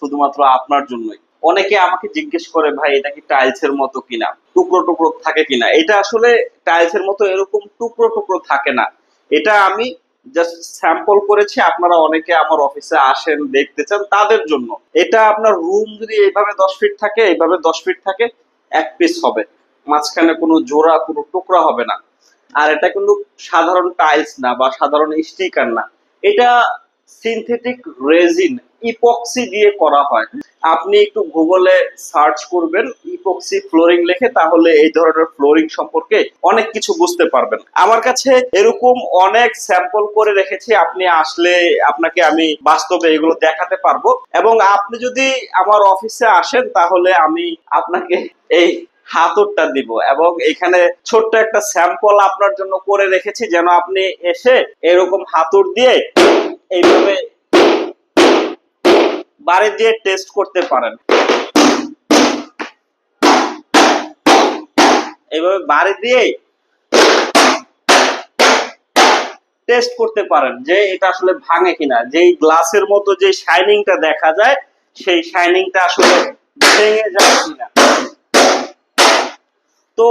শুধুমাত্র আপনার জন্যই। অনেকে আমাকে জিজ্ঞেস করে, ভাই, এটা কি টাইলস এর মতো কিনা? টুকরো টুকরো থাকে কিনা? এটা আসলে টাইলস এর মতো এরকম টুকরো টুকরো থাকে না। এটা আমি জাস্ট স্যাম্পল করেছি। আপনারা অনেকে আমার অফিসে আসেন, দেখতে চান তাদের জন্য। এটা আপনার রুম যদি এইভাবে দশ ফিট থাকে, এইভাবে দশ ফিট থাকে, এক পিস হবে। মাঝখানে কোনো জোড়া, কোনো টুকরা হবে না। আর এটা কিন্তু সাধারণ টাইলস না বা সাধারণ স্টিকার না। এটা সিনথেটিক রেজিন ইপক্সি দিয়ে করা হয়। আপনি একটু গুগলে সার্চ করবেন ইপক্সি ফ্লোরিং লিখে, তাহলে এই ধরনের ফ্লোরিং সম্পর্কে অনেক কিছু বুঝতে পারবেন। আমার কাছে এরকম অনেক স্যাম্পল করে রেখেছি, আপনি আসলে আপনাকে আমি বাস্তবে এগুলো দেখাতে পারব। এবং আপনি যদি আমার অফিসে আসেন, তাহলে আমি আপনাকে এই হাতুরটা দিব। এবং এখানে ছোট্ট একটা স্যাম্পল আপনার জন্য করে রেখেছি, যেন আপনি এসে এরকম হাতুর দিয়ে এইভাবে বাড়ি দিয়ে টেস্ট করতে পারেন। এইভাবে বাড়ি দিয়ে টেস্ট করতে পারেন যে এটা আসলে ভাঙে কিনা। যেই গ্লাসের মতো যে শাইনিংটা দেখা যায়, সেই শাইনিংটা আসলে ভেঙে যায় কিনা। তো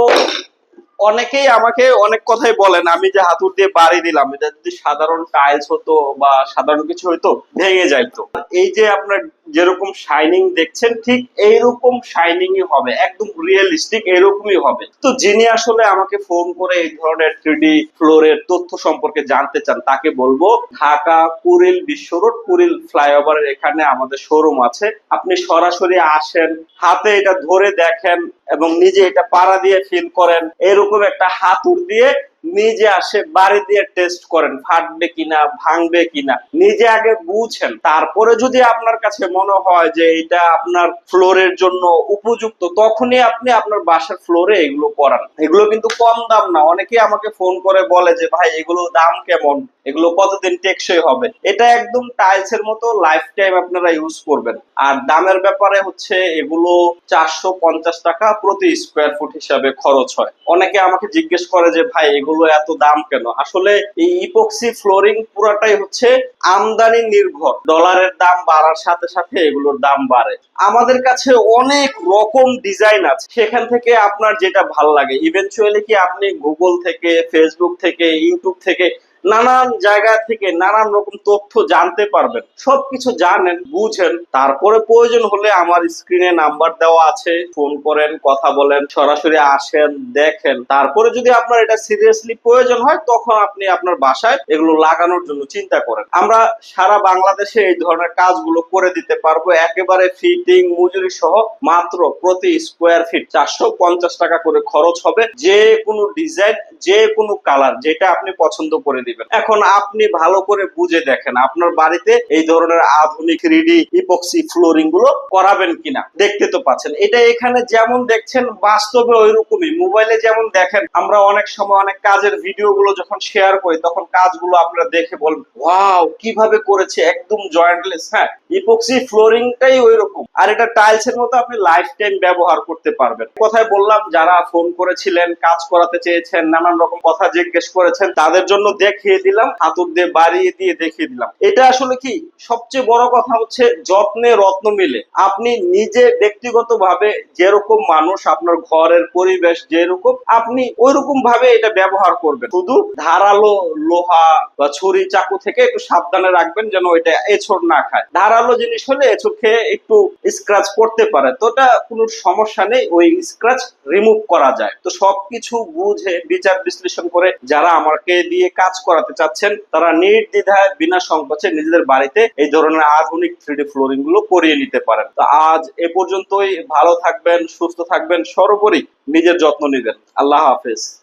অনেকেই আমাকে অনেক কথাই বলেন, আমি যে হাতুর দিয়ে বাড়ি দিলাম, এটা যদি সাধারণ টাইলস হতো বা সাধারণ কিছু হতো ভেঙে যাইতো। এই যে আপনার যেরকম শাইনিং দেখছেন, ঠিক এইরকম শাইনিংই হবে, একদম রিয়েলিস্টিক এরকমই হবে। তো যিনি আসলে আমাকে ফোন করে এই ধরনের থ্রিডি ফ্লোরের তথ্য সম্পর্কে জানতে চান, তাকে বলব, ঢাকা কুরিল বিশ্ব রোড, কুরিল ফ্লাইওভারের এখানে আমাদের শোরুম আছে। আপনি সরাসরি আসেন, হাতে এটা ধরে দেখেন এবং নিজে এটা পাড়া দিয়ে ফিল করেন। এরকম একটা হাতুর দিয়ে নিজে আসে, বাড়ি দিয়ে টেস্ট করেন, ফাটবে কিনা, ভাঙবে কিনা। নিজে আগে বুঝেন। তারপরে যদি আপনার কাছে মনে হয় যে এটা আপনার ফ্লোরের জন্য উপযুক্ত, তখনই আপনি আপনার বাসার ফ্লোরে এগুলো করান। এগুলো কিন্তু কম দাম না। অনেকেই আমাকে ফোন করে বলে যে, ভাই, এগুলো দাম কেমন? এগুলো কতদিন টেকসই হবে? এটা একদম টাইলস এর মতো লাইফ টাইম আপনারা ইউজ করবেন। আর দামের ব্যাপারে হচ্ছে এগুলো চারশো পঞ্চাশ টাকা প্রতি স্কোয়ার ফুট হিসাবে খরচ হয়। অনেকে আমাকে জিজ্ঞেস করে যে, ভাই, এগুলো এত দাম কেন? আসলে এই ইপক্সি ফ্লোরিং পুরাটাই হচ্ছে আমদানি নির্ভর। ডলারের দাম বাড়ার সাথে সাথে এগুলোর দাম বাড়ে। আমাদের কাছে অনেক রকম ডিজাইন আছে। সেখান থেকে আপনার যেটা ভালো লাগে। ইভেনচুয়ালি কি আপনি গুগল থেকে ফেসবুক থেকে ইউটিউব থেকে নানান জায়গা থেকে নানান রকম তথ্য জানতে পারবেন। সবকিছু জানেন, বুঝেন। তারপরে প্রয়োজন হলে আমার স্ক্রিনে নাম্বার দেওয়া আছে। ফোন করেন, কথা বলেন, সরাসরি আসেন, দেখেন। তারপরে যদি আপনার এটা সিরিয়াসলি প্রয়োজন হয়, তখন আপনি আপনার বাসায় এগুলো লাগানোর জন্য চিন্তা করেন। আমরা সারা বাংলাদেশে এই ধরনের কাজগুলো করে দিতে পারব। একেবারে ফিটিং মজুরি সহ মাত্র প্রতি স্কোয়ার ফিট চারশো পঞ্চাশ টাকা করে খরচ হবে। যে কোনো ডিজাইন যে কোনো কালার যেটা আপনি পছন্দ করে দিবেন। এখন আপনি ভালো করে বুঝে দেখেন আপনার বাড়িতে এই ধরনের আধুনিক থ্রিডি ইপক্সি ফ্লোরিংগুলো করাবেন কিনা। দেখতে তো পাচ্ছেন। এটা এখানে যেমন দেখছেন, বাস্তবে ওই রকমই মোবাইলে যেমন দেখেন, আমরা অনেক সময় অনেক কাজের ভিডিও গুলো যখন শেয়ার করি, তখন কাজগুলো আপনারা দেখে বলেন ওয়াও, কীভাবে করেছে একদম জয়েন্টলেস হ্যাঁ ইপক্সি ফ্লোরিংটাই ওই রকম আর এটা টাইলস এর মতো আপনি লাইফ টাইম ব্যবহার করতে পারবেন। কথায় বললাম, যারা ফোন করেছিলেন, কাজ করাতে চেয়েছেন, নানান রকম কথা জিজ্ঞেস করেছেন, তাদের জন্য দেখিয়ে দিলাম, হাতুর দিয়ে বাড়িয়ে দিয়ে দেখিয়ে দিলাম। এটা আসলে কি? সবচেয়ে বড় কথা হচ্ছে যত্নে রত্ন মিলে। আপনি নিজে ব্যক্তিগত ভাবে যেরকম মানুষ, আপনার ঘরের পরিবেশ যেরকম, আপনি ওই রকম ভাবে এটা ব্যবহার করবেন। শুধু ধারালো লোহা বা ছুরি চাকু থেকে একটু সাবধানে রাখবেন যেন ওইটা এছড় না খায়। ধারালো জিনিস হলে এছড় খেয়ে একটু স্ক্র্যাচ করতে পারে। তো ওটা কোনো সমস্যা নেই, ওই স্ক্র্যাচ রিমুভ করা যায়। তো সবকিছু বুঝে বিচার বিশ্লেষণ করে যারা আমাকে দিয়ে কাজ করাতে চাচ্ছেন, তারা নির্দ্বিধায় বিনা সংকোচে নিজেদের বাড়িতে এই ধরনের আধুনিক থ্রিডি ফ্লোরিংগুলো করিয়ে নিতে পারেন। তো আজ এ পর্যন্তই, ভালো থাকবেন, সুস্থ থাকবেন, সর্বোপরি নিজের যত্ন নেবেন। আল্লাহ হাফেজ।